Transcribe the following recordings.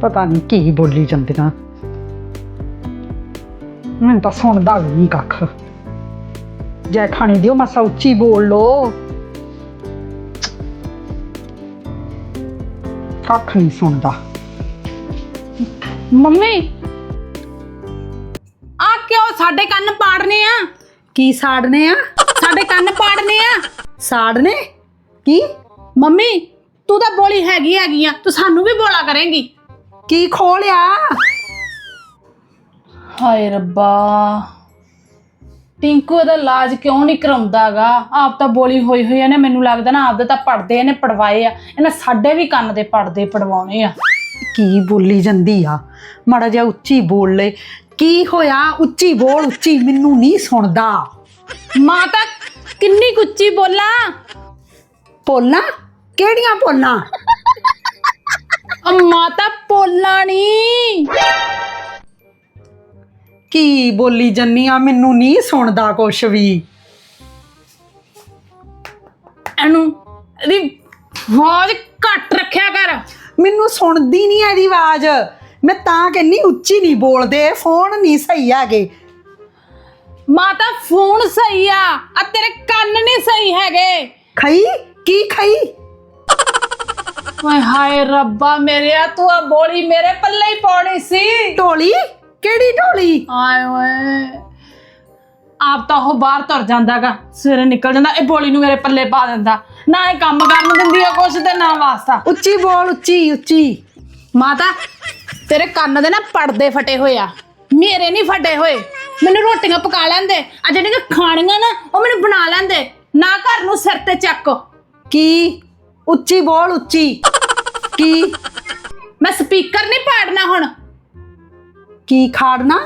ਪਤਾ ਨਹੀਂ ਕੀ ਬੋਲੀ ਜਾਂਦੇ ਨਾ ਮੈਨੂੰ ਤਾਂ ਸੁਣਦਾ ਵੀ ਨਹੀਂ ਕੱਖ। ਜੈ ਖਾਣੀ ਦਿਓ ਮਸਾ ਉੱਚੀ ਬੋਲ ਲੋ ਕੱਖ ਨਹੀਂ ਸੁਣਦਾ। ਮੰਮੀ! ਆ ਕਿਉਂ ਸਾਡੇ ਕੰਨ ਪਾੜਨੇ ਆ? ਕੀ ਸਾੜਨੇ ਆ? ਸਾਡੇ ਕੰਨ ਪਾੜਨੇ ਆ। ਸਾੜਨੇ? ਕੀ? ਮੰਮੀ ਤੂੰ ਤਾਂ ਬੋਲੀ ਹੈਗੀ ਹੈਗੀ ਆ। ਤੂੰ ਸਾਨੂੰ ਵੀ ਬੋਲਾ ਕਰੇਂਗੀ। ਕੀ ਖੋਲਿਆ? ਹਾਏ ਰੱਬਾ। ਟਿੰਕੂ ਇਹਦਾ ਇਲਾਜ ਕਿਉਂ ਨਹੀਂ ਕਰਾਉਂਦਾਗਾ? ਆਪ ਤਾਂ ਬੋਲੀ ਹੋਈ ਹੋਈ ਆ ਨੇ ਮੈਨੂੰ ਲੱਗਦਾ ਨਾ ਆਪਦੇ ਤਾਂ ਪੜਦੇ ਇਹਨੇ ਪੜਵਾਏ ਆ। ਇਹਨੇ ਸਾਡੇ ਵੀ ਕੰਨ ਦੇ ਪੜਦੇ ਪੜਵਾਉਣੇ ਆ। ਕੀ ਬੋਲੀ ਜਾਂਦੀ ਆ? ਮਾੜਾ ਜਿਹਾ ਉੱਚੀ ਬੋਲ ਲੈ। ਕੀ ਹੋਇਆ? ਉੱਚੀ ਬੋਲ ਉੱਚੀ ਮੈਨੂੰ ਨਹੀਂ ਸੁਣਦਾ। ਮਾਂ ਤਾਂ ਕਿੰਨੀ ਕੁ ਉੱਚੀ ਬੋਲਾਂ? ਪੋਲਾਂ ਕਿਹੜੀਆਂ ਪੋਲਾਂ ਅ ਮਾਤਾ ਪੋਲਾ ਨਹੀਂ ਕੀ ਬੋਲੀ ਜੰਨੀ ਆ ਮੈਨੂੰ ਨਹੀਂ ਸੁਣਦਾ ਕੁਛ ਵੀ। ਇਹਨੂੰ ਇਹਦੀ ਆਵਾਜ਼ ਘੱਟ ਰੱਖਿਆ ਕਰ। ਮੈਨੂੰ ਸੁਣਦੀ ਨਹੀਂ ਇਹਦੀ ਆਵਾਜ਼। ਮੈਂ ਤਾਂ ਕਹਿੰਨੀ ਉੱਚੀ ਨਹੀਂ ਬੋਲਦੇ ਫੋਨ ਨਹੀਂ ਸਹੀ ਹੈਗੇ। ਮਾਤਾ ਫੋਨ ਸਹੀ ਆ ਆ ਤੇਰੇ ਕੰਨ ਨਹੀਂ ਸਹੀ ਹੈਗੇ। ਖਈ? ਕੀ ਖਈ? ਓਏ ਹਾਏ ਰੱਬਾ ਮੇਰਿਆ ਤੂੰ ਆ ਬੋਲੀ ਮੇਰੇ ਪੱਲੇ ਹੀ ਪਾਉਣੀ ਸੀ। ਢੋਲੀ? ਕਿਹੜੀ ਢੋਲੀ? ਆਏ ਓਏ। ਆਪ ਤਾਂ ਉਹ ਬਾਹਰ ਤੁਰ ਜਾਂਦਾਗਾ ਸਵੇਰੇ ਨਿਕਲ ਜਾਂਦਾ ਇਹ ਬੋਲੀ ਨੂੰ ਮੇਰੇ ਪੱਲੇ ਪਾ ਦਿੰਦਾ। ਨਾ ਇਹ ਕੰਮ ਕਰਨ ਦਿੰਦੀ ਆ ਕੁਛ ਤੇ ਨਾ ਵਾਸਤਾ। ਉੱਚੀ ਬੋਲ ਉੱਚੀ ਉੱਚੀ। ਮਾਤਾ ਤੇਰੇ ਕੰਨ ਦੇ ਨਾ ਪਰਦੇ ਫਟੇ ਹੋਏ ਆ। ਮੇਰੇ ਨਹੀਂ ਫਟੇ ਹੋਏ। ਮੈਨੂੰ ਰੋਟੀਆਂ ਪਕਾ ਲੈਂਦੇ। ਆ ਜਿਹੜੀਆਂ ਖਾਣੀਆਂ ਨਾ ਉਹ ਮੈਨੂੰ ਬਣਾ ਲੈਂਦੇ। ਨਾ ਘਰ ਨੂੰ ਸਿਰ ਤੇ ਚੱਕ। ਕੀ? ਉੱਚੀ ਬੋਲ ਉੱਚੀ। ਕੀ? ਮੈਂ ਸਪੀਕਰ ਨਹੀਂ ਪਾੜਨਾ ਹੁਣ। ਕੀ ਖਾੜਨਾ?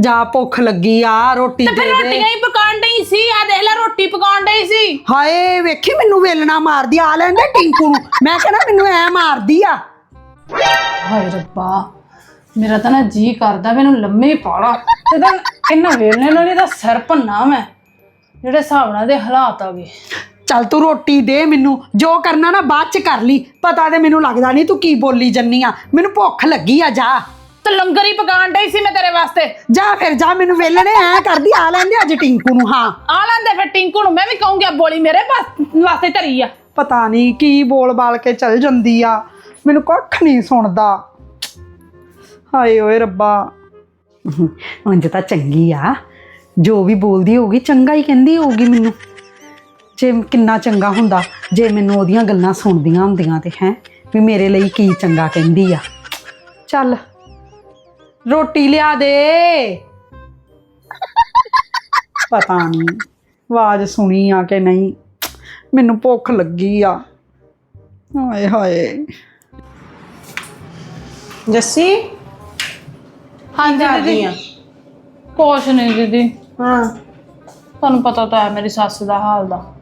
ਜਾ ਭੁੱਖ ਲੱਗੀ ਆ ਰੋਟੀ ਤੇ ਦੇ ਫਿਰ ਦੇ ਰੋਟੀਆਂ ਹੀ ਪਕਾਉਣ ਡਈ ਸੀ ਆ ਦੇਖ ਲੈ ਰੋਟੀ ਪਕਾਉਣ ਡਈ ਸੀ। ਹਾਏ ਵੇਖੀ ਮੈਨੂੰ ਵੇਲਣਾ ਮਾਰਦੀ ਆ ਲੈਂਦੇ ਟਿੰਕੂ ਨੂੰ। ਮੈਂ ਕਹਿੰਦਾ ਮੈਨੂੰ ਐ ਮਾਰਦੀ ਆ। ਹਾਏ ਰੱਬਾ ਮੇਰਾ ਤਾਂ ਨਾ ਜੀ ਕਰਦਾ ਮੈਨੂੰ ਲੰਮੇ ਪਾੜਾ ਤੇ ਤਾਂ ਇਹਨਾਂ ਵੇਲਣੇ ਨਾਲ ਇਹਦਾ ਸਿਰ ਭੰਨਾ ਮੈਂ ਜਿਹੜੇ ਹਿਸਾਬ ਨਾਲ ਦੇ ਹਾਲਾਤ ਆ ਗਏ। ਚੱਲ ਤੂੰ ਰੋਟੀ ਦੇ ਮੈਨੂੰ ਜੋ ਕਰਨਾ ਨਾ ਬਾਅਦ ਚ ਕਰ ਲਈ। ਪਤਾ ਤੇ ਮੈਨੂੰ ਲੱਗਦਾ ਨਹੀਂ ਤੂੰ ਕੀ ਬੋਲੀ ਜੰਨੀ ਆ। ਮੈਨੂੰ ਭੁੱਖ ਲੱਗੀ ਆ ਜਾ। ਤੇ ਲੰਗਰ ਹੀ ਪਕਾਉਣ ਡਈ ਸੀ ਮੈਂ ਤੇਰੇ ਵਾਸਤੇ। ਜਾ ਫਿਰ ਜਾ ਮੈਨੂੰ ਵੇਲਣੇ ਐ ਕਰਦੀ ਆ ਲੈਂਦੇ ਅੱਜ ਟਿੰਕੂ ਨੂੰ ਹਾਂ। ਆ ਲੈਂਦੇ ਫਿਰ ਟਿੰਕੂ ਨੂੰ ਮੈਂ ਵੀ ਕਹੂੰਗੀ ਆ ਬੋਲੀ ਮੇਰੇ ਪਾਸ ਵਾਸਤੇ ਧਰੀ ਆ। ਪਤਾ ਨਹੀਂ ਕੀ ਬੋਲ ਬਾਲ ਕੇ ਚੱਲ ਜਾਂਦੀ ਆ। ਮੈਨੂੰ ਕੱਖ ਨਹੀਂ ਸੁਣਦਾ। ਹਾਏ ਓਏ ਰੱਬਾ। ਉਂਝ ਤਾਂ ਚੰਗੀ ਆ। ਜੋ ਵੀ ਬੋਲਦੀ ਹੋਊਗੀ ਚੰਗਾ ਹੀ ਕਹਿੰਦੀ ਹੋਊਗੀ ਮੈਨੂੰ। ਜੇ ਕਿੰਨਾ ਚੰਗਾ ਹੁੰਦਾ ਜੇ ਮੈਨੂੰ ਉਹਦੀਆਂ ਗੱਲਾਂ ਸੁਣਦੀਆਂ ਹੁੰਦੀਆਂ ਤੇ ਹੈ ਵੀ ਮੇਰੇ ਲਈ ਕੀ ਚੰਗਾ ਕਹਿੰਦੀ ਆ। ਚੱਲ ਰੋਟੀ ਲਿਆ ਦੇ। ਪਤਾ ਨਹੀਂ ਆਵਾਜ਼ ਸੁਣੀ ਆ ਕਿ ਨਹੀਂ ਮੈਨੂੰ ਭੁੱਖ ਲੱਗੀ ਆ। ਹਾਏ ਹਾਏ। ਜੱਸੀ? ਹਾਂਜੀ ਕਰਦੀ ਆ? ਕੁਛ ਨਹੀਂ ਦੀਦੀ। ਹਾਂ। ਤੁਹਾਨੂੰ ਪਤਾ ਤਾਂ ਹੈ ਮੇਰੀ ਸੱਸ ਦਾ ਹਾਲ ਦਾ।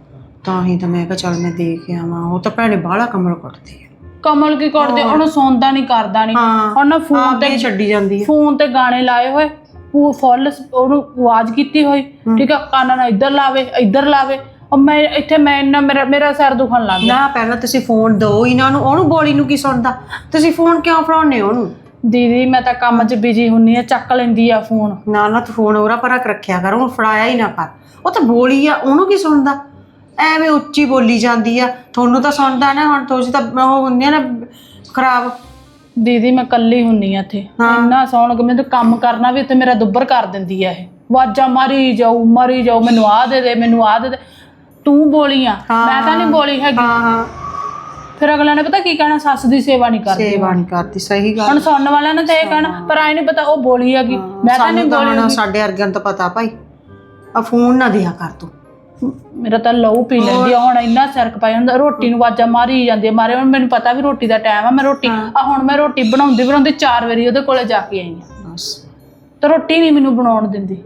ਤਾਂ ਹੀ ਤਾਂ ਮੈਂ ਕਿਹਾ ਚੱਲ ਮੈਂ ਦੇਖ ਆਵਾਂ। ਉਹ ਤਾਂ ਭੈਣੇ ਬਾਹਲਾ ਕਮਲ ਕੱਟਦੀ ਆ। ਕਮਲ ਕੀ ਕਰਦੇ ਉਹਨੂੰ ਸੌਂਦਾ ਨਹੀਂ ਕਰਦਾ ਨਹੀਂ ਹਾਂ। ਹੁਣ ਨਾ ਫੋਨ ਆਪ ਤੇ ਹੀ ਛੱਡੀ ਜਾਂਦੀ ਆ। ਫੋਨ ਤੇ ਗਾਣੇ ਲਾਏ ਹੋਏ। ਉਹ ਫੁੱਲ ਉਹਨੂੰ ਆਵਾਜ਼ ਕੀਤੀ ਹੋਈ। ਠੀਕ ਆ ਕੰਨ ਨਾਲ ਇੱਧਰ ਲਾਵੇ ਇੱਧਰ ਲਾਵੇ। ਉਹ ਮੈਂ ਇੱਥੇ ਮੈਂ ਇੰਨਾ ਮੇਰਾ ਮੇਰਾ ਸਿਰ ਦੁਖਣ ਲੱਗ ਗਿਆ। ਨਾ ਪਹਿਲਾਂ ਤੁਸੀਂ ਫੋਨ ਦਿਓ ਇਹਨਾਂ ਨੂੰ। ਉਹਨੂੰ ਬੋਲੀ ਨੂੰ ਕੀ ਸੁਣਦਾ? ਤੁਸੀਂ ਫੋਨ ਕਿਉਂ ਫੜਾਉਨੇ ਉਹਨੂੰ? ਦੀਦੀ ਮੈਂ ਤਾਂ ਕੰਮ 'ਚ ਬਿਜ਼ੀ ਹੁੰਨੀ ਆ ਚੱਕ ਲੈਂਦੀ ਆ ਫੋਨ। ਨਾ ਨਾ ਤੂੰ ਫੋਨ ਉਹਰਾ ਪਰਾ ਰੱਖਿਆ ਕਰ। ਉਹਨੂੰ ਫੜਾਇਆ ਹੀ ਨਾ ਕਰ। ਉਹ ਤਾਂ ਬੋਲੀ ਆ ਉਹਨੂੰ ਕੀ ਸੁਣਦਾ? ਐਵੇਂ ਉੱਚੀ ਬੋਲੀ ਜਾਂਦੀ ਆ। ਤੁਹਾਨੂੰ ਤਾਂ ਸੁਣਦਾ ਨਾ ਹੁਣ ਤੁਸੀਂ ਤਾਂ ਉਹ ਹੁੰਦੀਆਂ ਨਾ ਖਰਾਬ। ਦੀਦੀ ਮੈਂ ਕੱਲੀ ਹੁੰਨੀ ਆ ਇੱਥੇ। ਇੰਨਾ ਸੌਣ ਕੇ ਮੈਨੂੰ ਕੰਮ ਕਰਨਾ ਵੀ ਇੱਥੇ ਮੇਰਾ ਦੁੱਬਰ ਕਰ ਦਿੰਦੀ ਆ ਇਹ। ਵਾਜਾਂ ਮਾਰੀ ਜਾਊ ਮਾਰੀ ਜਾਊ ਮੈਨੂੰ ਆ ਦੇ ਦੇ ਮੈਨੂੰ ਆ ਦੇ ਦੇ। ਤੂੰ ਬੋਲੀ ਆ। ਮੈਂ ਤਾਂ ਨਹੀਂ ਬੋਲੀ ਹੈਗੀ। ਹਾਂ ਹਾਂ। ਫਿਰ ਅਗਲਾ ਨੇ ਪਤਾ ਕੀ ਕਹਿਣਾ? ਸੱਸ ਦੀ ਸੇਵਾ ਨਹੀਂ ਕਰਦੀ। ਸੇਵਾ ਨਹੀਂ ਕਰਦੀ ਸਹੀ ਗੱਲ। ਹੁਣ ਸੁਣਨ ਵਾਲਿਆਂ ਨੇ ਤਾਂ ਇਹ ਕਹਿਣਾ ਪਰ ਆਈ ਨਹੀਂ ਪਤਾ ਉਹ ਬੋਲੀ ਹੈਗੀ। ਮੈਂ ਤਾਂ ਨਹੀਂ ਸਾਨੂੰ ਤਾਂ ਬੋਲੀ ਹੁਣ ਸਾਡੇ ਵਰਗਿਆਂ ਨੂੰ ਤਾਂ ਪਤਾ ਭਾਈ। ਆ ਫੋਨ ਨਾ ਦਿਆ ਕਰ ਤੂੰ। ਮੇਰਾ ਤਾਂ ਲਹੂ ਪੀ ਲੈਂਦੀ ਆ ਹੁਣ ਇੰਨਾ ਸਿਰ ਖਪਾਈ ਹੁੰਦਾ ਰੋਟੀ ਨੂੰ ਵਾਜਾ ਮਾਰੀ ਜਾਂਦੀ ਆ। ਮਾਰੇ ਹੁਣ ਮੈਨੂੰ ਪਤਾ ਵੀ ਰੋਟੀ ਦਾ ਟਾਈਮ ਆ ਮੈਂ ਰੋਟੀ ਆ ਹੁਣ ਮੈਂ ਰੋਟੀ ਬਣਾਉਂਦੀ ਬਣਾਉਂਦੀ ਚਾਰ ਵਾਰੀ ਉਹਦੇ ਕੋਲੇ ਜਾ ਕੇ ਆਈ ਆ। ਬਸ। ਤੇ ਰੋਟੀ ਨਹੀਂ ਮੈਨੂੰ ਬਣਾਉਣ ਦਿੰਦੀ।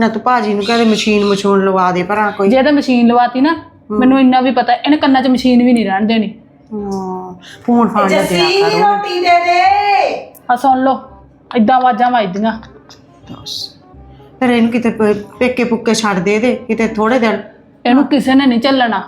ਨਾ ਤੂੰ ਭਾਜੀ ਨੂੰ ਕਹਦੇ ਮਸ਼ੀਨ ਮਸ਼ੂਨ ਲਵਾ ਦੇ ਭਰਾ ਕੋਈ ਜੇ ਤਾਂ ਮਸ਼ੀਨ ਲਵਾਤੀ ਨਾ ਮੈਨੂੰ ਇੰਨਾ ਵੀ ਪਤਾ ਇਹਨੇ ਕੰਨਾਂ 'ਚ ਮਸ਼ੀਨ ਵੀ ਨਹੀਂ ਰਹਿਣ ਦੇਣੀ। ਹਾਂ, ਫੋਨ ਨਾ ਦਿਆ ਕਰ ਰੋਟੀ ਦੇ ਦੇ। ਆ ਸੁਣ ਲਓ ਇਦਾਂ ਆਵਾਜ਼ਾਂ ਵੱਜਦੀਆਂ। ਬਸ ਫਿਰ ਇਹਨੂੰ ਕਿਤੇ ਪ- ਪੇਕੇ ਪੁੱਕੇ ਛੱਡ ਦੇ ਦੇ ਕਿਤੇ ਥੋੜੇ ਦਿਨ। ਇਹਨੂੰ ਕਿਸੇ ਨੇ ਨਹੀਂ ਚੱਲਣਾ।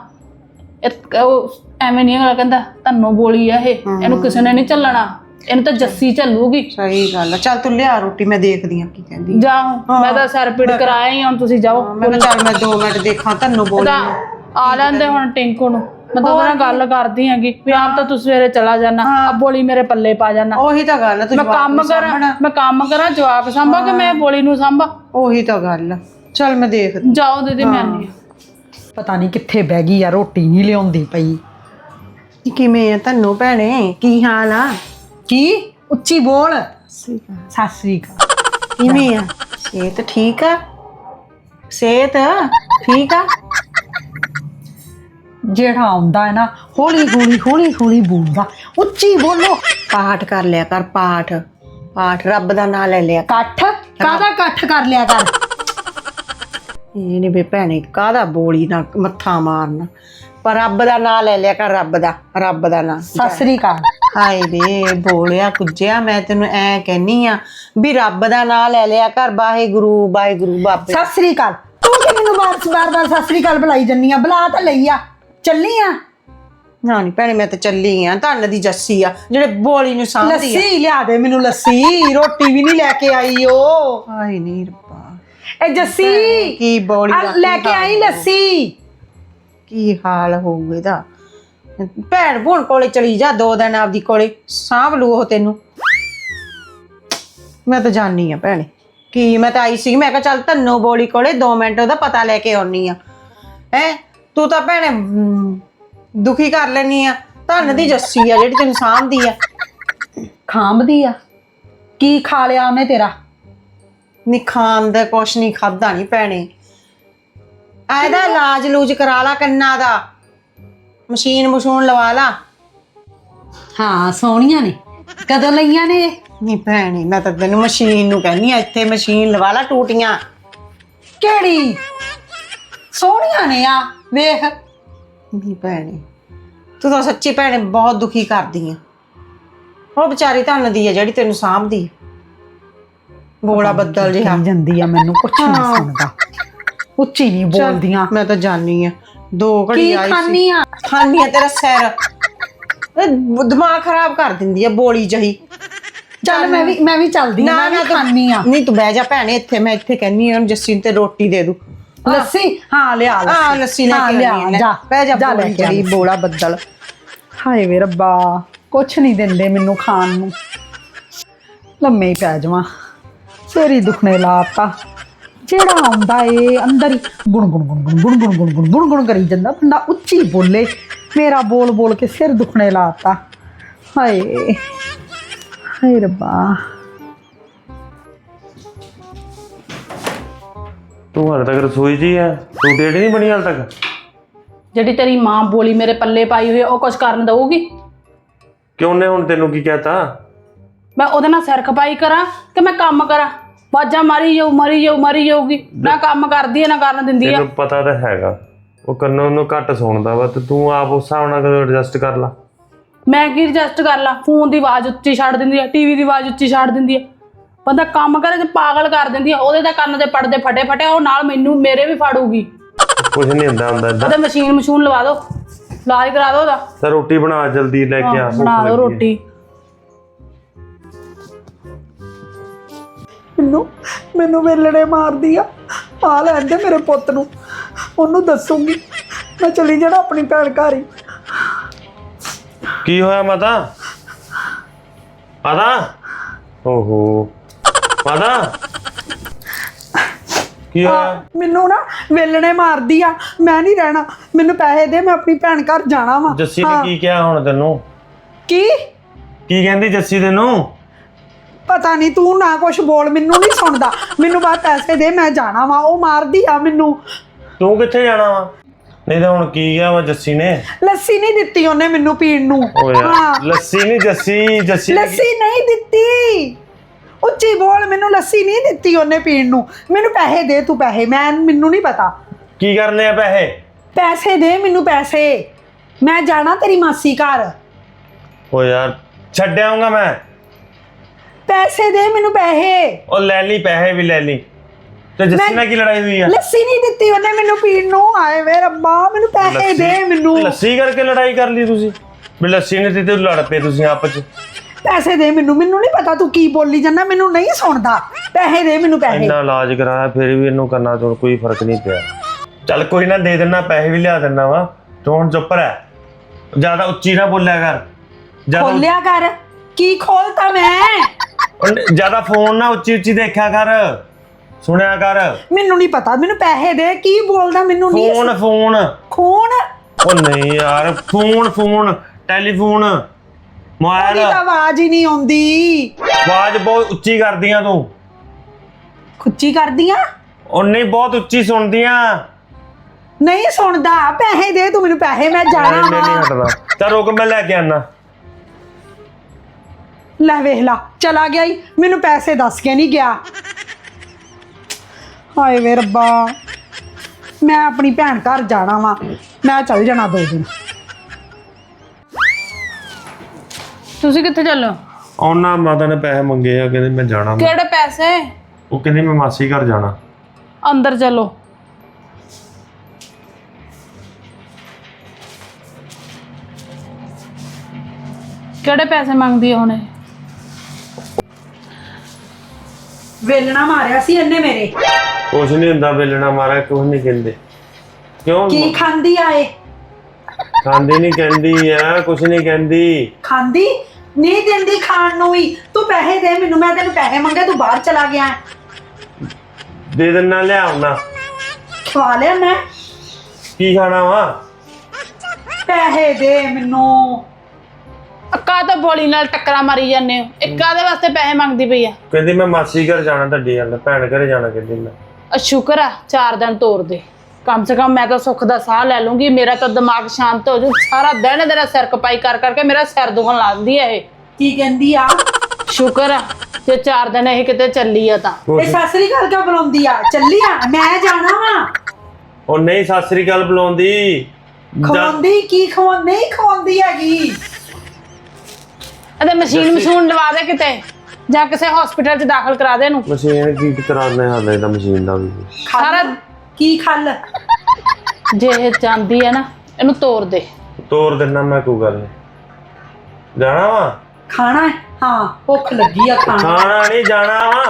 ਇਹ- ਉਹ ਐਵੇਂ ਨਹੀਂ ਅਗਲਾ ਕਹਿੰਦਾ ਤੁਹਾਨੂੰ ਬੋਲੀ ਆ ਇਹ। ਇਹਨੂੰ ਕਿਸੇ ਨੇ ਨਹੀਂ ਚੱਲਣਾ। ਇਹਨੂੰ ਤਾਂ ਜੱਸੀ ਚੱਲੂਗੀ। ਸਹੀ ਗੱਲ ਆ। ਚੱਲ ਤੂੰ ਲਿਆ ਰੋਟੀ ਮੈਂ ਦੇਖਦੀ ਆ ਕੀ ਕਹਿੰਦੀ ਆ। ਜਾਓ ਮੈਂ ਤਾਂ ਸਿਰ ਪੀੜ ਕਰਾਇਆ ਹੀ ਹੁਣ ਤੁਸੀਂ ਜਾਓ। ਮੈਂ ਕਿਹਾ ਚੱਲ ਮੈਂ 2 ਮਿੰਟ ਦੇਖਾਂ ਤੈਨੂੰ ਬੋਲ ਤਾਂ ਆ ਲੈਂਦੇ ਹੁਣ ਟਿੰਕੂ ਨੂੰ। ਮੈਂ ਤਾਂ ਉਹਦੇ ਨਾਲ ਗੱਲ ਕਰਦੀ ਹੈਗੀ ਵੀ ਆਪ ਤਾਂ ਤੂੰ ਸਵੇਰੇ ਚਲਾ ਜਾਣਾ ਆ ਬੋਲੀ ਮੇਰੇ ਪੱਲੇ ਪਾ ਜਾਣਾ। ਉਹੀ ਤਾਂ ਗੱਲ ਆ ਤੂੰ ਮੈਂ ਕੰਮ ਨੂੰ ਕਰਾਂ ਸਾਂਭਣਾ। ਮੈਂ ਕੰਮ ਕਰਾਂ ਜਵਾਕ ਸੰਭਾ ਕਿ ਮੈਂ ਬੋਲੀ ਨੂੰ ਸੰਭਾ? ਉਹੀ ਤਾਂ ਗੱਲ ਆ। ਚੱਲ ਮੈਂ ਦੇਖਦੀ ਜਾਓ ਦੀਦੀ ਮੈਂ ਨਹੀਂ ਪਤਾ ਨਹੀਂ ਕਿੱਥੇ ਬਹਿ ਗਈ ਆ ਰੋਟੀ ਨਹੀਂ ਲਿਆਉਂਦੀ ਪਈ। ਕਿਵੇਂ ਆ ਤੈਨੂੰ ਭੈਣੇ? ਕੀ ਹਾਲ ਆ? ਕੀ? ਉੱਚੀ ਬੋਲ। ਸਤਿ ਸ੍ਰੀ ਅਕਾਲ। ਕਿਵੇਂ ਆ? ਸਿਹਤ ਠੀਕ ਆ? ਸਿਹਤ ਠੀਕ ਆ? ਜਿਹੜਾ ਆਉਂਦਾ ਹੈ ਨਾ ਹੌਲੀ ਹੌਲੀ ਹੌਲੀ ਹੌਲੀ ਬੋਲਦਾ। ਉੱਚੀ ਬੋਲੋ। ਪਾਠ ਕਰ ਲਿਆ ਕਰ ਪਾਠ। ਪਾਠ ਰੱਬ ਦਾ ਨਾਮ ਲੈ ਲਿਆ ਇਕੱਠ? ਕਾਹਦਾ ਇਕੱਠ ਕਰ ਲਿਆ ਕਰ? ਇਹ ਨਹੀਂ ਵੀ ਭੈਣੇ ਕਾਹਦਾ ਬੋਲੀ ਨਾ ਮੱਥਾ ਮਾਰਨਾ। ਪਰ ਰੱਬ ਦਾ ਨਾਮ ਲੈ ਲਿਆ ਕਰ ਰੱਬ ਦਾ ਰੱਬ ਦਾ ਨਾਮ ਸਤਿ ਸ੍ਰੀ ਅਕਾਲ। ਹਾਏ ਵੇ ਬੋਲਿਆ ਕੁਝਿਆ ਮੈਂ ਤੈਨੂੰ ਐ ਕਹਿਨੀ ਆ ਵੀ ਰੱਬ ਦਾ ਨਾਮ ਲੈ ਲਿਆ ਕਰ ਵਾਹਿਗੁਰੂ ਵਾਹਿਗੁਰੂ ਬਾਬੇ। ਸਤਿ ਸ੍ਰੀ ਅਕਾਲ। ਤੂੰ ਕਿ ਮੈਨੂੰ ਬਾਰ ਬਾਰ ਸਤਿ ਸ੍ਰੀ ਅਕਾਲ ਬੁਲਾਈ ਜੰਨੀ ਆ? ਬੁਲਾ ਤਾਂ ਲਈ ਆ। ਚੱਲੀ ਆ? ਨਾ ਨਹੀਂ ਭੈਣੇ ਮੈਂ ਤਾਂ ਚੱਲੀ ਆ। ਧੰਨ ਦੀ ਜੱਸੀ ਆ ਜਿਹੜੇ ਬੋਲੀ ਨੂੰ ਸਾਂਭਦੀ ਆ। ਲੱਸੀ ਲਿਆ ਦੇ ਮੈਨੂੰ ਲੱਸੀ ਰੋਟੀ ਵੀ ਨਹੀਂ ਲੈ ਕੇ ਆਈ ਓ। ਹਾਏ ਨਹੀਂ ਰੱਬਾ। ਇਹ ਜੱਸੀ ਕੀ ਬੋਲੀ ਆ ਦਾ ਲੈ ਕੇ ਆਈ ਲੱਸੀ। ਕੀ ਹਾਲ ਹੋਊ ਇਹਦਾ? ਭੈਣ ਭੂਣ ਕੋਲੇ ਚਲੀ ਜਾ ਦੋ ਦਿਨ ਆਪਦੀ ਕੋਲੇ ਸਾਂਭ ਲੂ ਉਹ ਤੈਨੂੰ। ਮੈਂ ਤਾਂ ਜਾਣੀ ਆ ਭੈਣੇ। ਕੀ ਮੈਂ ਤਾਂ ਆਈ ਸੀ ਮੈਂ ਕਿਹਾ ਚੱਲ ਧੰਨੋ ਬੋਲੀ ਕੋਲੇ 2 ਮਿੰਟ ਉਹਦਾ ਪਤਾ ਲੈ ਕੇ ਆਉਣੀ ਆ। ਹੈ? ਤੂੰ ਤਾਂ ਭੈਣੇ ਦੁਖੀ ਕਰ ਲੈਣੀ ਆ। ਧੰਨ ਦੀ ਜੱਸੀ ਆ ਜਿਹੜੀ ਤੈਨੂੰ ਸਾਂਭਦੀ ਆ। ਖਾਂਬਦੀ ਆ। ਕੀ ਖਾ ਲਿਆ ਉਹਨੇ ਤੇਰਾ? ਨੀ ਖਾਣ ਦਾ ਕੁਛ ਨਹੀਂ ਖਾਦਾ ਨਹੀਂ ਭੈਣੇ। ਇਹਦਾ ਇਲਾਜ ਲੂਜ ਕਰਾ ਲਾ ਕੰਨਾਂ ਦਾ। ਮਸ਼ੀਨ ਮਸ਼ੂਨ ਲਵਾ ਲਾ। ਹਾਂ ਸੋਹਣੀਆਂ ਨੇ। ਕਦੋਂ ਲਈਆਂ ਨੇ ਇਹ? ਨਹੀਂ ਭੈਣੇ ਮੈਂ ਤਾਂ ਤੈਨੂੰ ਮਸ਼ੀਨ ਨੂੰ ਕਹਿੰਨੀ ਆ ਇੱਥੇ ਮਸ਼ੀਨ ਲਵਾ ਲਾ ਟੂਟੀਆਂ। ਕਿਹੜੀ? ਸੋਹਣੀਆਂ ਨੇ ਆ। ਵੇਖ ਨਹੀਂ ਭੈਣੇ ਤੂੰ ਤਾਂ ਸੱਚੀ ਭੈਣੇ ਬਹੁਤ ਦੁਖੀ ਕਰਦੀ ਆ। ਉਹ ਵਿਚਾਰੀ ਧੰਨ ਦੀ ਆ ਜਿਹੜੀ ਤੈਨੂੰ ਸਾਂਭਦੀ। ਆ। ਬੋਲਾ ਬੱਦਲ ਜਿਹਾ। ਕਹੀ ਜਾਂਦੀ ਆ ਮੈਨੂੰ ਕੁਛ ਨਹੀਂ। ਸੁਣਦਾ। ਉੱਚੀ ਨਹੀਂ ਬੋਲਦੀਆਂ। ਮੈਂ ਤਾਂ ਜਾਣੀ ਆ। ਦੋ ਘੜੀ ਕੀ ਆਈ ਸੀ। ਖਾਨੀ ਆ? ਖਾਨੀ ਆ ਤੇਰਾ ਸਿਰ। ਇਹ ਦਿਮਾਗ ਖਰਾਬ ਕਰ ਦਿੰਦੀ ਆ ਬੋਲੀ ਜਹੀ। ਚੱਲ ਮੈਂ ਵੀ ਮੈਂ ਵੀ ਚੱਲਦੀ ਆ ਮੈਂ ਵੀ ਤੂੰ- ਖਾਨੀ ਆ। ਨਹੀਂ ਤੂੰ ਬਹਿ ਜਾ ਭੈਣੇ ਇੱਥੇ ਮੈਂ ਇੱਥੇ ਕਹਿੰਨੀ ਆ ਜੱਸੀ ਨੂੰ ਤੇ ਰੋਟੀ ਦੇ ਦੂ। ਲੱਸੀ ਹਾਂ ਲਿਆ ਆ ਲੱਸੀ ਲੈ ਹਾਂ, ਕੇ ਲਿਆ ਆਉਣੀ। ਜਾ ਬਹਿ ਜਾ ਜਾ ਲੈ ਬੋਲੀ ਕੇ ਆ ਜਹੀ ਬੋਲਾ ਬੱਦਲ ਹਾਏ ਵੇ ਰੱਬਾ ਕੁਛ ਨਹੀਂ ਦਿੰਦੇ ਮੈਨੂੰ ਖਾਣ ਨੂੰ ਲੰਮੇ ਹੀ ਪੈ ਜਾਵਾਂ ਸਿਰ ਹੀ ਦੁਖਣੇ ਲਾਤਾ ਜਿਹੜਾ ਆਉਂਦਾ ਏ ਅੰਦਰ ਹੀ ਗੁਣ ਗੁਣ ਗੁਣ ਗੁਣ ਗੁਣ ਗੁਣ ਗੁਣ ਗੁਣ ਗੁਣ ਗੁਣ ਕਰੀ ਜਾਂਦਾ ਬੰਦਾ ਉੱਚੀ ਬੋਲੇ ਮੇਰਾ ਬੋਲ ਬੋਲ ਕੇ ਸਿਰ ਦੁਖਣੇ ਲਾਤਾ ਹਾਏ ਹਾਏ ਰੱਬਾ ਤੂੰ ਹਾਲੇ ਤੱਕ ਰਸੋਈ 'ਚ ਹੀ ਆ? ਤੂੰ ਡੇਢ ਨਹੀਂ ਬਣੀ ਹਾਲੇ ਤੱਕ? ਜਿਹੜੀ ਤੇਰੀ ਮਾਂ ਬੋਲੀ ਮੇਰੇ ਪੱਲੇ ਪਾਈ ਹੋਈ ਆ, ਉਹ ਕੁਝ ਕਰਨ ਦਊਗੀ? ਕਿਉਂ ਨੇ ਹੁਣ ਤੈਨੂੰ ਕੀ ਕਹਤਾ? ਮੈਂ ਉਹਦੇ ਨਾਲ ਸਿਰ ਖਪਾਈ ਕਰਾਂ ਕਿ ਮੈਂ ਕੰਮ ਕਰਾਂ? ਵਾਜਾਂ ਮਾਰੀ ਜਾਊ ਮਾਰੀ ਜਾਊ ਮਾਰੀ ਜਾਊਗੀ। ਨਾ ਕੰਮ ਕਰਦੀ ਨਾ ਕਰਨ ਦਿੰਦੀ ਆ। ਤੈਨੂੰ ਪਤਾ ਤਾਂ ਹੈਗਾ। ਉਹ ਕੰਨੋਂ ਨੂੰ ਘੱਟ ਸੁਣਦਾ ਵਾ ਤੇ ਤੂੰ ਆਪ ਉਸ ਹਿਸਾਬ ਨਾਲ ਐਡਜਸਟ ਕਰ ਲਾ। ਮੈਂ ਕੀ ਐਡਜਸਟ ਕਰ ਲਾਂ? ਫੋਨ ਦੀ ਆਵਾਜ਼ ਉੱਚੀ ਛੱਡ ਦਿੰਦੀ ਆ ਟੀਵੀ ਦੀ ਆਵਾਜ਼ ਉੱਚੀ ਛੱਡ ਦਿੰਦੀ ਆ। ਬੰਦਾ ਕੰਮ ਕਰੇ ਤੇ ਪਾਗਲ ਕਰ ਦਿੰਦੀ ਆ ਉਹਦੇ ਤਾਂ ਕੰਨ ਦੇ ਪੜਦੇ ਫਟੇ ਫਟੇ ਉਹ ਨਾਲ ਮੈਨੂੰ ਮੇਰੇ ਵੀ ਫਾੜੂਗੀ। ਕੁਝ ਨਹੀਂ ਹੁੰਦਾ ਹੁੰਦਾ ਏਦਾਂ। ਉਹਦੇ ਮਸ਼ੀਨ ਮਸ਼ੂਨ ਲਵਾ ਦਿਓ ਇਲਾਜ ਕਰਾ ਦਿਓ ਉਹਦਾ। ਤਾਂ ਰੋਟੀ ਬਣਾ ਜਲਦੀ ਲੈ ਕੇ ਆ ਭੁੱਖ ਬਣਾ ਦਿਓ ਲੱਗੀ ਹੈ। ਰੋਟੀ। ਮੈਨੂੰ ਮੈਨੂੰ ਵੇਲਣੇ ਮਾਰਦੀ ਆ ਆ ਲੈਂਦੇ ਮੇਰੇ ਪੁੱਤ ਨੂੰ। ਉਹਨੂੰ ਦੱਸੂਗੀ ਮੈਂ ਚਲੀ ਜਾਣਾ ਆਪਣੀ ਭੈਣ ਘਰ ਹੀ। ਕੀ ਹੋਇਆ ਮਾਤਾ? ਮਾਤਾ? ਓਹੋ। ਮਾਤਾ। ਕੀ ਹੋਇਆ? ਮੈਨੂੰ ਨਾ ਵੇਲਣੇ ਮਾਰਦੀ ਆ ਮੈਂ ਨਹੀਂ ਰਹਿਣਾ। ਮੈਨੂੰ ਪੈਸੇ ਦੇ ਮੈਂ ਆਪਣੀ ਭੈਣ ਘਰ ਜਾਣਾ ਵਾ। ਜੱਸੀ ਨੇ ਕੀ ਕਿਹਾ ਹੁਣ ਤੈਨੂੰ? ਕੀ? ਕੀ ਕਹਿੰਦੀ ਜੱਸੀ ਤੈਨੂੰ? ਪਤਾ ਨਹੀਂ ਤੂੰ ਨਾ ਕੁਝ ਬੋਲ ਮੈਨੂੰ ਨਹੀਂ ਸੁਣਦਾ। ਮੈਨੂੰ ਬਾਅਦ ਪੈਸੇ ਦੇ ਮੈਂ ਜਾਣਾ ਵਾ। ਉਹ ਮਾਰਦੀ ਆ ਮੈਨੂੰ। ਤੂੰ ਕਿੱਥੇ ਜਾਣਾ ਵਾ? ਨਹੀਂ ਤਾਂ ਹੁਣ ਕੀ ਗਿਆ ਵਾ ਜੱਸੀ ਨੇ? ਲੱਸੀ ਨਹੀਂ ਦਿੱਤੀ ਉਹਨੇ ਮੈਨੂੰ ਪੀਣ ਨੂੰ। ਯਾਰ ਲੱਸੀ ਨਹੀਂ ਜੱਸੀ ਜੱਸੀ ਲੱਸੀ ਨਹੀਂ ਦਿੱਤੀ। ਉੱਚੀ ਬੋਲ ਮੈਨੂੰ ਲੱਸੀ ਨਹੀਂ ਦਿੱਤੀ ਉਹਨੇ ਪੀਣ ਨੂੰ। ਮੈਨੂੰ ਪੈਸੇ ਦੇ ਤੂੰ ਪੈਸੇ। ਮੈਂ ਮੈਨੂੰ ਨਹੀਂ ਪਤਾ। ਕੀ ਕਰਨੇ ਆ ਪੈਸੇ? ਪੈਸੇ ਦੇ ਮੈਨੂੰ ਪੈਸੇ। ਮੈਂ ਜਾਣਾ ਤੇਰੀ ਮਾਸੀ ਘਰ। ਓ ਯਾਰ ਛੱਡ ਆਉਂਗਾ ਮੈਂ। ਪੈਸੇ ਦੇ ਮੈਨੂੰ ਪੈਸੇ। ਉਹ ਲੈ ਲਈ ਪੈਸੇ ਵੀ ਲੈ ਲਈ। ਤੇ ਜੱਸੀ ਨਾਲ ਕੀ ਲੜਾਈ ਹੋਈ ਆ? ਲੱਸੀ ਨਹੀਂ ਦਿੱਤੀ ਉਹਨੇ ਮੈਨੂੰ ਪੀਣ ਨੂੰ। ਆਏ ਵੇ ਰੱਬਾ ਮੈਨੂੰ ਪੈਸੇ ਦੇ ਮੈਨੂੰ। ਲੱਸੀ ਕਰਕੇ ਲੜਾਈ ਕਰ ਲਈ ਤੁਸੀਂ। ਵੀ ਲੱਸੀ ਨੇ ਤੇ ਤੂੰ ਲੜ ਪਏ ਤੁਸੀਂ ਆਪਸ ਚ। ਪੈਸੇ ਦੇ ਮੈਨੂੰ ਮੈਨੂੰ ਨਹੀਂ ਪਤਾ ਤੂੰ ਕੀ ਬੋਲੀ ਜਾਂਦਾ ਮੈਨੂੰ ਨਹੀਂ ਸੁਣਦਾ। ਪੈਸੇ ਦੇ ਮੈਨੂੰ ਪੈਸੇ। ਇੰਨਾ ਇਲਾਜ ਕਰਾਇਆ ਫਿਰ ਵੀ ਇਹਨੂੰ ਕਰਨਾ ਤੋਂ ਕੋਈ ਫ਼ਰਕ ਨਹੀਂ ਪਿਆ। ਚੱਲ ਕੋਈ ਨਾ ਦੇ ਦੇਣਾ ਪੈਸੇ ਵੀ ਲਿਆ ਦੇਣਾ ਵਾ। ਤੂੰ ਹੁਣ ਚੁੱਪ ਰਹਿ। ਜ਼ਿਆਦਾ ਉੱਚੀ ਨਾ ਬੋਲਿਆ ਕਰ। ਜ਼ਿਆਦਾ ਖੋਲਿਆ ਕਰ। ਕੀ ਖੋਲਤਾ ਮੈਂ? ਜ਼ਿਆਦਾ ਫੋਨ ਨਾ ਉੱਚੀ ਉੱਚੀ ਦੇਖਿਆ ਕਰ। ਸੁਣਿਆ ਕਰ। ਮੈਨੂੰ ਨਹੀਂ ਪਤਾ ਮੈਨੂੰ ਪੈਸੇ ਦੇ। ਕੀ ਬੋਲਦਾ ਮੈਨੂੰ ਨਹੀਂ ਫੋਨ ਫੋਨ। ਖੂਨ ਉਹ ਨਹੀਂ ਯਾਰ ਫੋਨ ਫੋਨ। ਟੈਲੀਫੋਨ। ਉਹਦੀ ਮੋਬਾਈਲ ਤਾਂ ਆਵਾਜ਼ ਹੀ ਨਹੀਂ ਆਉਂਦੀ। ਆਵਾਜ਼ ਬਹੁਤ ਉੱਚੀ ਕਰਦੀਆਂ ਤੂੰ। ਖੁੱਚੀ ਕਰਦੀਆਂ? ਉਹ ਨਹੀਂ ਬਹੁਤ ਉੱਚੀ ਸੁਣਦੀਆਂ। ਨਹੀਂ ਸੁਣਦਾ ਪੈਸੇ ਦੇ ਤੂੰ ਮੈਨੂੰ ਪੈਸੇ ਮੈਂ ਜਾਣਾ ਨਹੀਂ ਵਾ। ਹਟਦਾ। ਚੱਲ ਰੁਕ ਮੈਂ ਲੈ ਕੇ ਆਣਾ ਲੈ ਵੇਖ ਲਾ ਚਲਾ ਗਿਆ ਈ। ਮੈਨੂੰ ਪੈਸੇ ਦੱਸ ਕੇ ਨਹੀਂ ਗਿਆ। ਹਾਏ ਵੇ ਰੱਬਾ। ਮੈਂ ਆਪਣੀ ਭੈਣ ਘਰ ਜਾਣਾ ਵਾ। ਮੈਂ ਚੱਲ ਜਾਣਾ ਦੋ ਦਿਨ। ਤੁਸੀਂ ਕਿੱਥੇ ਚੱਲੋ ਉਹਨਾਂ ਮਾਤਾ ਨੇ ਪੈਸੇ ਮੰਗੇ ਆ ਕਹਿੰਦੇ ਮੈਂ ਜਾਣਾ ਵਾ। ਕਿਹੜੇ ਪੈਸੇ? ਉਹ ਕਹਿੰਦੀ ਮੈਂ ਮਾਸੀ ਘਰ ਜਾਣਾ। ਅੰਦਰ ਚੱਲੋ। ਕਿਹੜੇ ਪੈਸੇ ਮੰਗਦੀ ਹੁਣ? ਇਹ? ਵੇਲਣਾ ਮਾਰਿਆ ਸੀ ਇਹਨੇ ਮੇਰੇ। ਕੁਛ ਨਹੀਂ ਹੁੰਦਾ ਵੇਲਣਾ ਮਾਰਾ ਕੁਛ ਨਹੀਂ ਕਹਿੰਦੇ। ਕਿਉਂ? ਕੀ ਖਾਂਦੀ ਆਏ ਖਾਂਦੀ ਨਹੀਂ ਕਹਿੰਦੀ ਆ ਕੁਛ ਨਹੀਂ ਕਹਿੰਦੀ। ਖਾਂਦੀ? ਨਹੀਂ ਦਿੰਦੀ ਖਾਣ ਨੂੰ ਹੀ ਤੂੰ ਪੈਸੇ ਦੇ ਮੈਨੂੰ ਮੈਂ ਤੈਨੂੰ ਪੈਸੇ ਮੰਗੇ ਤੂੰ ਬਾਹਰ ਚਲਾ ਗਿਆ। ਦੇ ਦੇਣਾ ਲਿਆਉਣਾ ਖਵਾ ਲਿਆ ਮੈਂ। ਕੀ ਖਾਣਾ ਵਾ? ਪੈਸੇ ਦੇ ਮੈਨੂੰ। ਅੱਕਾ ਤਾਂ ਬੋਲੀ ਨਾਲ ਟੱਕਰਾਂ ਮਾਰੀ ਜਾਂਦੇ ਹੋ। ਇੱਕ ਕਾਦੇ ਵਾਸਤੇ ਪੈਸੇ ਮੰਗਦੀ ਪਈ ਆ। ਕਹਿੰਦੀ ਮੈਂ ਮਾਸੀ ਘਰ ਜਾਣਾ ਤੁਹਾਡੀ ਗੱਲ ਭੈਣ ਘਰੇ ਜਾਣਾ ਕਹਿੰਦੀ ਮੈਂ। ਆ ਸ਼ੁਕਰ ਆ ਚਾਰ ਦਿਨ ਤੋਰ ਦੇ। ਕਮ ਸੇ ਕਮ ਮੈਂ ਤਾਂ ਸੁੱਖ ਦਾ ਸਾਹ ਲੈ ਲੂੰਗੀ ਮੇਰਾ ਤਾਂ ਦਿਮਾਗ ਸ਼ਾਂਤ ਹੋ ਜੂ ਸਾਰਾ ਦਿਨ ਇਹਦਾ ਸਿਰ ਕਪਾਈ ਕਰ ਕਰਕੇ ਮੇਰਾ ਸਿਰ ਦੁਖਣ ਲੱਗਦੀ ਹੈ ਇਹ। ਕੀ ਕਹਿੰਦੀ ਆ? ਸ਼ੁਕਰ ਆ ਜੇ ਚਾਰ ਦਿਨ ਇਹ ਕਿਤੇ ਚੱਲੀ ਆ ਤਾਂ। ਇਹ ਸਾਸਰੀ ਘਰ ਕਿਉਂ ਬੁਲਾਉਂਦੀ ਆ? ਚੱਲੀ ਆ ਮੈਂ ਜਾਣਾ ਵਾ। ਉਹ ਨਹੀਂ ਸਤਿ ਸ੍ਰੀ ਅਕਾਲ ਬੁਲਾਉਂਦੀ ਜਾ- ਖਵਾਉਂਦੀ ਕੀ ਖਵਾ ਨਹੀਂ ਖਵਾਉਂਦੀ ਹੈਗੀ। ਇਹਦੇ ਮਸ਼ੀਨ ਮਸ਼ੂਨ ਲਵਾ ਦੇ ਕਿਤੇ ਜਾਂ ਕਿਸੇ ਹਸਪੀਟਲ 'ਚ ਦਾਖਲ ਕਰਾ ਦੇ ਇਹਨੂੰ। ਮਸ਼ੀਨ ਕੀ ਕਰਾਉਣਾ ਹਾਲੇ ਦਾ ਮਸ਼ੀਨ ਦਾ ਵੀ। ਸਾਰਾ ਕੀ ਖੱਲ? ਜੇ ਇਹ ਜਾਂਦੀ ਹੈ ਨਾ ਇਹਨੂੰ ਤੋੜ ਦੇ। ਤੋਰ ਦੇਣਾ ਮੈਂ ਕੋਈ ਗੱਲ ਨਹੀਂ। ਜਾਣਾ ਵਾ? ਖਾਣਾ ਹੈ? ਹਾਂ ਭੁੱਖ ਲੱਗੀ ਆ ਖਾਣਾ ਖਾਣਾ ਨਹੀਂ ਜਾਣਾ ਵਾ?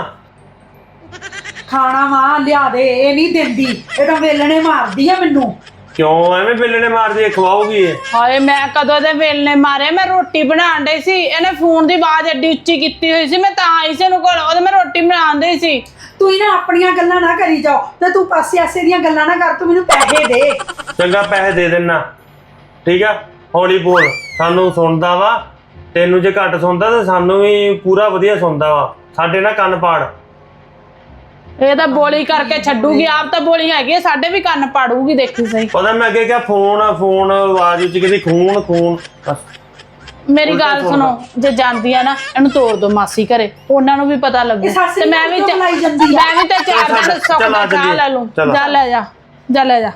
ਖਾਣਾ ਵਾ ਲਿਆ ਦੇ ਇਹ ਨਹੀਂ ਦਿੰਦੀ। ਇਹ ਤਾਂ ਵੇਲਣੇ ਮਾਰਦੀ ਆ ਮੈਨੂੰ। ਕਿਉਂ? ਐਵੇਂ ਬਿੱਲਣੇ ਮਾਰਦੀ ਐ ਖਵਾਉਗੀ ਇਹ। ਹਾਏ ਮੈਂ ਕਦੋਂ ਇਹਦੇ ਵੇਲਨੇ ਮਾਰੇ? ਮੈਂ ਰੋਟੀ ਬਣਾਉਣ ਡਈ ਸੀ। ਇਹਨੇ ਫੋਨ ਦੀ ਆਵਾਜ਼ ਐਡੀ ਉੱਚੀ ਕੀਤੀ ਹੋਈ ਸੀ। ਮੈਂ ਤਾਂ ਆਈ ਸੀ ਇਹਨੂੰ ਕੋਲ। ਉਹਦੇ ਮੈਂ ਰੋਟੀ ਬਣਾਉਣ ਡਈ ਸੀ। ਤੂੰ ਇਹਨਾਂ ਆਪਣੀਆਂ ਗੱਲਾਂ ਨਾ ਕਰੀ ਜਾਓ ਤੇ ਤੂੰ ਪਾਸੇ ਆਸੇ ਦੀਆਂ ਗੱਲਾਂ ਨਾ ਕਰ ਤੂੰ ਮੈਨੂੰ ਪੈਸੇ ਦੇ। ਚੰਗਾ ਪੈਸੇ ਦੇ ਦੇਣਾ ਠੀਕ ਆ? ਹੌਲੀ ਬੋਲ ਸਾਨੂੰ ਸੁਣਦਾ ਵਾ। ਤੈਨੂੰ ਜੇ ਘੱਟ ਸੁਣਦਾ ਤਾਂ ਸਾਨੂੰ ਵੀ ਪੂਰਾ ਵਧੀਆ ਸੁਣਦਾ ਵਾ। ਸਾਡੇ ਨਾਲ ਕੰਨ ਪਾੜ। ਇਹ ਤਾਂ ਬੋਲੀ ਕਰਕੇ ਛੱਡੂਗੀ ਆਪ ਤਾਂ ਬੋਲੀ ਹੈਗੀ ਆ, ਸਾਡੇ ਵੀ ਕੰਨ ਪਾੜੂਗੀ ਦੇਖੀ ਸਹੀ। ਪਤਾ ਮੈਂ ਅੱਗੇ ਕਿਹਾ ਫੋਨ ਆ ਫੋਨ ਆਵਾਜ਼ ਵਿੱਚ ਕਿਤੇ ਖੂਨ ਖੂਨ। ਬਸ। ਮੇਰੀ ਗੱਲ ਸੁਣੋ ਜੇ ਜਾਂਦੀ ਆ ਨਾ ਇਹਨੂੰ ਤੋੜ ਦੋ ਮਾਸੀ ਘਰੇ ਉਹਨਾਂ ਨੂੰ ਵੀ ਪਤਾ ਲੱਗੂ ਤੇ ਮੈਂ ਵੀ? ਮੈਂ ਵੀ ਤੇ ਚਾਰ ਦਿਨ ਸੁੱਖ ਦਾ ਚਾਹ। ਲੈ ਲੂੰ। ਜਾ ਲੈ ਜਾ ਜਾ ਲੈ ਜਾ